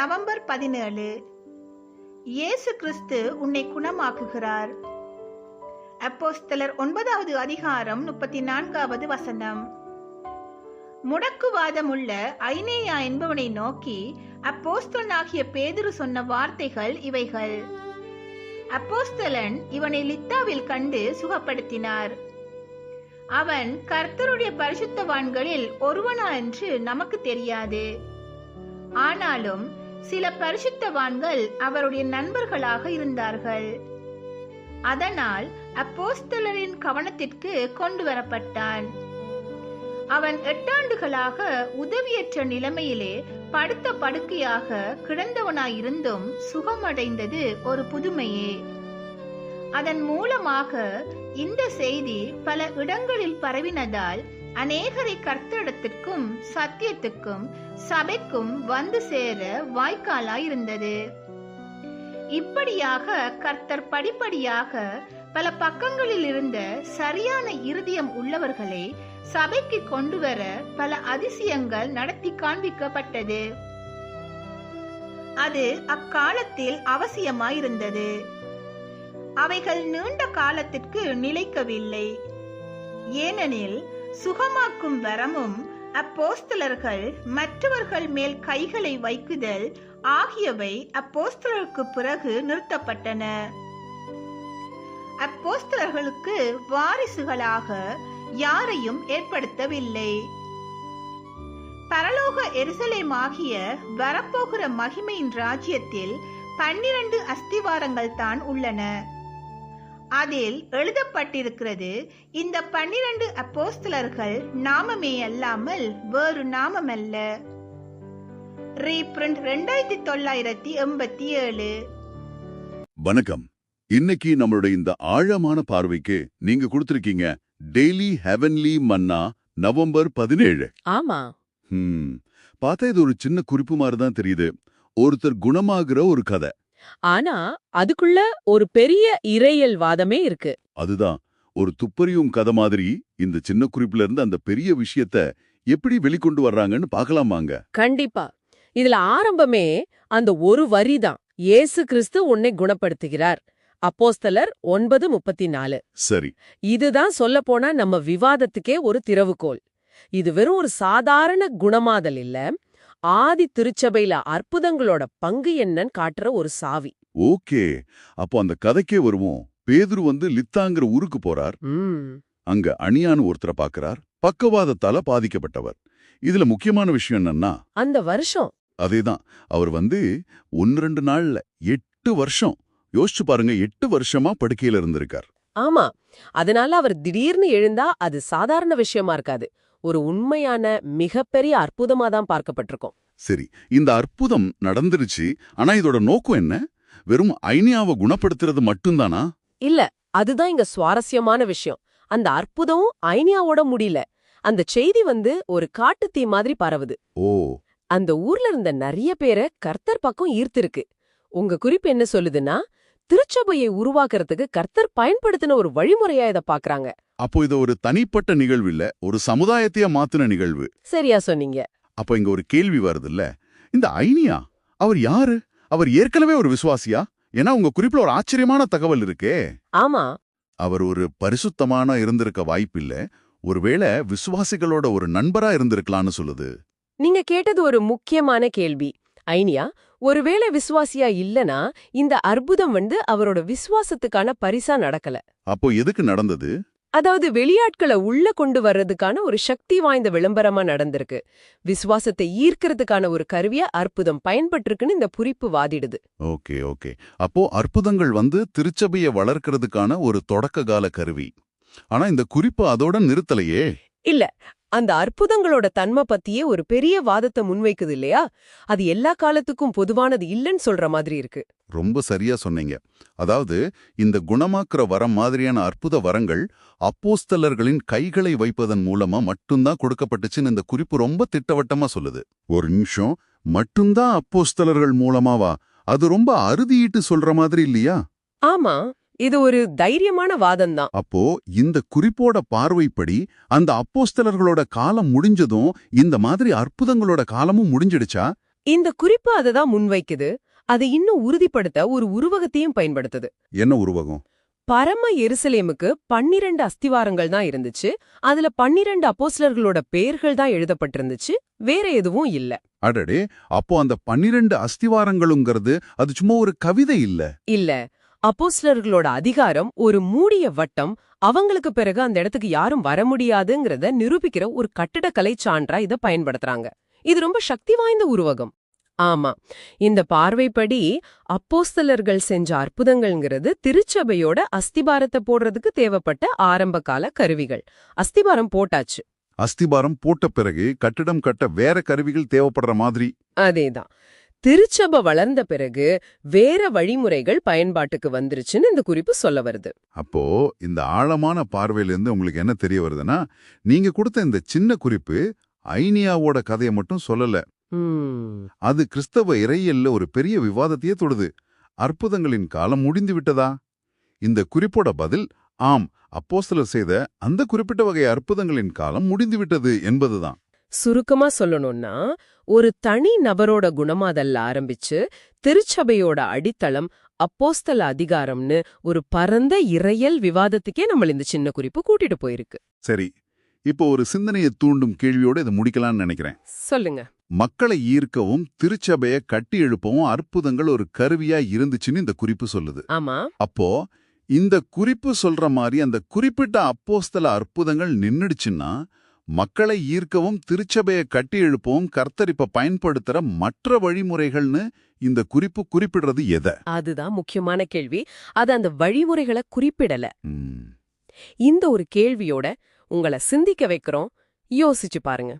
November பதினேழு. இயேசு கிறிஸ்து உன்னை குணமாக்குகிறார். அப்போஸ்தலர் ஒன்பதாவது அதிகாரம் முப்பத்தி நான்காவது வசனம். முடக்குவாதமுள்ள ஐனேயா என்பவனை நோக்கி அப்போஸ்தலனாகிய பேதுரு சொன்ன வார்த்தைகள் இவைகள். அப்போஸ்தலன் இவனை லித்தாவில் கண்டு சுகப்படுத்தினார். அவன் கர்த்தருடைய பரிசுத்தவான்களில் ஒருவனா என்று நமக்கு தெரியாது. ஆனாலும் சில பரிசுத்தவான்கள் அவருடைய நண்பர்களாக இருந்தார்கள். அதனால் அப்போஸ்தலரின் கவனத்திற்கு கொண்டு வரப்பட்டான். அவன் எட்டாண்டுகளாக உதவியற்ற நிலைமையிலே படுத்த படுக்கையாக கிடந்தவனாயிருந்தும் சுகமடைந்தது ஒரு புதுமையே. அதன் மூலமாக இந்த செய்தி பல இடங்களில் பரவினதால் அநேகரை கர்த்தடத்திற்கும் சத்தியத்துக்கும் சபைக்கும் வந்து சேர வாய்க்காலாயிருந்தது. இப்படியாக கர்த்தர் படிப்படியாக பல பக்கங்களில் இருந்த சரியான இருதயம் உள்ளவர்களை சபைக்கு கொண்டு வர பல அதிசயங்கள் நடத்தி காண்பிக்கப்பட்டது. அது அக்காலத்தில் அவசியமாயிருந்தது. அவைகள் நீண்ட காலத்திற்கு நிலைக்கவில்லை. ஏனெனில் சுகமாக்கும் வரமும் அப்போஸ்தலர்கள் மற்றவர்கள் மேல் கைகளை வைக்குதல் ஆகியவை அப்போஸ்தலருக்கு பிறகு நிறுத்தப்பட்டன. அப்போஸ்தலர்களுக்கு வாரிசுகளாக யாரையும் ஏற்படுத்தவில்லை. பரலோக எருசலேமாகிய வரப்போகிற மகிமையின் ராஜ்யத்தில் பன்னிரண்டு அஸ்திவாரங்கள் தான் உள்ளன. அதில் எழுதப்பட்டிருக்கிறது இந்த பன்னிரண்டு அப்போஸ்தலர்கள் நாமமே அல்லாமல் வேறு நாமமல்ல. ரீப்ரிண்ட் ரெண்டாயிரத்தி தொள்ளாயிரத்தி எண்பத்தி ஏழு. வணக்கம். இன்னைக்கு நம்மளுடைய இந்த ஆழமான பார்வைக்கு நீங்க கொடுத்திருக்கீங்க டெய்லி ஹெவன்லி மன்னா நவம்பர் பதினேழு. ஆமா. ஹம். பார்த்தா இது ஒரு சின்ன குறிப்பு மாதிரி தான் தெரியுது. ஒருத்தர் குணமாகிற ஒரு கதை. ஆனா அதுக்குள்ள ஒரு பெரிய இறையல் வாதமே இருக்கு. அதுதான். ஒரு துப்பறியும் கதை மாதிரி இந்த சின்ன குறிப்புல இருந்து அந்த பெரிய விஷயத்த எப்படி வெளிக்கொண்டு வர்றாங்கன்னு பார்க்கலாமாங்க கண்டிப்பா. இதுல ஆரம்பமே அந்த ஒரு வரிதான் இயேசு கிறிஸ்து உன்னை குணப்படுத்துகிறார். அப்போஸ்தலர் ஒன்பது முப்பத்தி நாலு சரி. இதுதான் சொல்லப் போனா நம்ம விவாதத்துக்கே ஒரு திறவுகோல். இது வெறும் ஒரு சாதாரண குணமாதல் இல்ல. ஆதி திருச்சபையில அற்புதங்களோட பங்கு என்னன்னு காட்டுற ஒரு சாவி. ஓகே. அப்போ அந்த கதைக்கே வருவோம். பேதுரு வந்து லித்தாங்கிற ஊருக்கு போறார். அங்க அணியான்னு ஒருத்தரை பார்க்கறார் பக்கவாதத்தால பாதிக்கப்பட்டவர். இதுல முக்கியமான விஷயம் என்னன்னா அந்த வருஷம். அதேதான். அவர் வந்து ஒன்னு ரெண்டு நாள்ல எட்டு வருஷம். யோசிச்சு பாருங்க எட்டு வருஷமா படுக்கையில இருந்திருக்கார். ஆமா. அதனால அவர் திடீர்னு எழுந்தா அது சாதாரண விஷயமா இருக்காது. ஒரு உண்மையான மிகப்பெரிய அற்புதமா தான் பார்க்கப்பட்டிருக்கும். சரி இந்த அற்புதம் நடந்துருச்சு ஆனா இதோட நோக்கம் என்ன? வெறும் ஐனியாவை குணப்படுத்துறது மட்டும்தானா? இல்ல அதுதான் இங்க சுவாரஸ்யமான விஷயம். அந்த அற்புதம் ஐனியாவோட முடியல. அந்த செய்தி வந்து ஒரு காட்டுத்தீ மாதிரி பரவுது. ஓ. அந்த ஊர்ல இருந்த நிறைய பேரை கர்த்தர் பக்கம் ஈர்த்திருக்கு. உங்க குறிப்பு என்ன சொல்லுதுன்னா திருச்சபையை உருவாக்குறதுக்கு கர்த்தர் பயன்படுத்தின ஒரு வழிமுறையா இத பாக்குறாங்க. அப்போ இது ஒரு தனிப்பட்ட நிகழ்வு இல்ல ஒரு சமுதாயத்தையே மாத்துன நிகழ்வு. சரியா சொன்னீங்க. அப்போ இங்க ஒரு கேள்வி வருதுல்ல இந்த ஐனியா அவர் யாரு? அவர் ஏற்கனவே ஒரு விசுவாசியா? ஏன்னா உங்க குறிப்புல ஒரு ஆச்சரியமான தகவல் இருக்கே. ஆமா. அவர் ஒரு பரிசுத்தமான இருந்திருக்க வாய்ப்பில்ல ஒருவேளை விசுவாசிகளோட ஒரு நண்பரா இருந்திருக்கலாம்னு சொல்லுது. நீங்க கேட்டது ஒரு முக்கியமான கேள்வி. ஐனியா ஒருவேளை விசுவாசியா இல்லனா இந்த அற்புதம் வந்து அவரோட விசுவாசத்துக்கான பரிசா நடக்கல. அப்போ எதுக்கு நடந்தது? அதாவது வெளியாட்களை உள்ள கொண்டு வர்றதுக்கான ஒரு சக்தி வாய்ந்த விளம்பரமா நடந்திருக்கு. விசுவாசத்தை ஈர்க்கிறதுக்கான ஒரு கருவியா அற்புதம் பயன்பட்டிருக்குன்னு இந்த குறிப்பு வாதிடுது. Okay okay. அப்போ அற்புதங்கள் வந்து திருச்சபையை வளர்க்கறதுக்கான ஒரு தொடக்க கால கருவி. ஆனா இந்த குறிப்பு அதோட நிறுத்தலையே. இல்ல அந்த அற்புதங்களோட தன்மை பத்தியே ஒரு பெரிய வாதத்தை முன்வைக்குது இல்லையா? அது எல்லா காலத்துக்கும் பொதுவானது இல்லைன்னு சொல்ற மாதிரி இருக்கு. ரொம்ப சரியா சொன்னீங்க. அதாவது இந்த குணமாக்குற வரம் மாதிரியான அற்புத வரங்கள் அப்போஸ்தலர்களின் கைகளை வைப்பதன் மூலமா மட்டும்தான் கொடுக்கப்பட்டுச்சுன்னு இந்த குறிப்பு ரொம்ப திட்டவட்டமா சொல்லுது. ஒரு நிமிஷம் மட்டும்தான் அப்போஸ்தலர்கள் மூலமாவா? அது ரொம்ப அறுதியிட்டு சொல்ற மாதிரி இல்லையா? ஆமா. இது ஒரு தைரியமான வாதம்தான். அப்போ இந்த குறிப்போட பார்வைப்படி அந்த அப்போஸ்தலர்களோட காலம் முடிஞ்சதும் இந்த மாதிரி அற்புதங்களோட காலமும் முடிஞ்சிடுச்சா? இந்த குறிப்பு அதை தான் முன்வைக்குது. அதை இன்னும் உறுதிப்படுத்த ஒரு உருவகத்தையும் பயன்படுத்துது. என்ன உருவகம்? பரம எருசலேமுக்கு பன்னிரண்டு அஸ்திவாரங்கள் தான் இருந்துச்சு. அதுல பன்னிரண்டு அப்போஸ்லர்களோட பெயர்கள் தான் எழுதப்பட்டிருந்துச்சு. வேற எதுவும் இல்ல. அடடே அப்போ அந்த பன்னிரண்டு அஸ்திவாரங்களுங்கிறது அது சும்மா ஒரு கவிதை இல்ல? இல்ல. அப்போஸ்லர்களோட அதிகாரம் ஒரு மூடிய வட்டம். அவங்களுக்கு பிறகு அந்த இடத்துக்கு யாரும் வர முடியாதுங்கிறத நிரூபிக்கிற ஒரு கட்டிடக்கலை சான்றா இத பயன்படுத்துறாங்க. இது ரொம்ப சக்தி வாய்ந்த உருவகம். ஆமா இந்த பார்வைப்படி அப்போஸ்தலர்கள் செஞ்ச அற்புதங்கள்ங்கிறது திருச்சபையோட அஸ்திபாரத்தை போடுறதுக்கு தேவைப்பட்ட ஆரம்பகால கருவிகள். அஸ்திபாரம் போட்டாச்சு. அஸ்திபாரம் போட்ட பிறகு கட்டிடம் கட்ட வேற கருவிகள் தேவைப்படுற மாதிரி. அதேதான். திருச்சபை வளர்ந்த பிறகு வேற வழிமுறைகள் பயன்பாட்டுக்கு வந்துருச்சுன்னு இந்த குறிப்பு சொல்ல வருது. அப்போ இந்த ஆழமான பார்வையிலிருந்து உங்களுக்கு என்ன தெரிய வருதுன்னா நீங்க கொடுத்த இந்த சின்ன குறிப்பு ஐனியாவோட கதையை மட்டும் சொல்லல. அது கிறிஸ்தவ இறையல்ல ஒரு பெரிய விவாதத்தையே தொடுது. அற்புதங்களின் காலம் முடிந்து விட்டதா? இந்த குறிப்போட பதில் ஆம் அப்போஸ்தலர் செய்த அந்த குறிப்பிட்ட வகை அற்புதங்களின் காலம் முடிந்து விட்டது என்பதுதான். சுருக்கமா சொல்லணும்னா ஒரு தனி நபரோட குணமாதல்ல ஆரம்பிச்சு திருச்சபையோட அடித்தளம் அப்போஸ்தல அதிகாரம்னு ஒரு பரந்த இறையல் விவாதத்துக்கே நம்மள இந்த சின்ன குறிப்பு கூட்டிட்டு போயிருக்கு. சரி. இப்போ ஒரு சிந்தனையை தூண்டும் கேள்வியோட இதை முடிக்கலாம்னு நினைக்கிறேன். சொல்லுங்க. மக்களை ஈர்க்கவும் திருச்சபையை கட்டி எழுப்பவும் அற்புதங்கள் ஒரு கருவியா இருந்துச்சுன்னு இந்த குறிப்பு சொல்லுது. ஆமா. அப்போ இந்த குறிப்பு சொல்ற மாதிரி அந்த குறிப்பிட்ட அப்போஸ்தல அற்புதங்கள் நின்னுடுச்சுன்னா மக்களை ஈர்க்கவும் திருச்சபையை கட்டி எழுப்பவும் கர்த்தர் இப்ப பயன்படுத்துற மற்ற வழிமுறைகள்னு இந்த குறிப்பு குறிப்பிடுறது எதை? அதுதான் முக்கியமான கேள்வி. அது அந்த வழிமுறைகளை குறிப்பிடல. இந்த ஒரு கேள்வியோட உங்களை சிந்திக்க வைக்கிறோம். யோசிச்சு பாருங்க.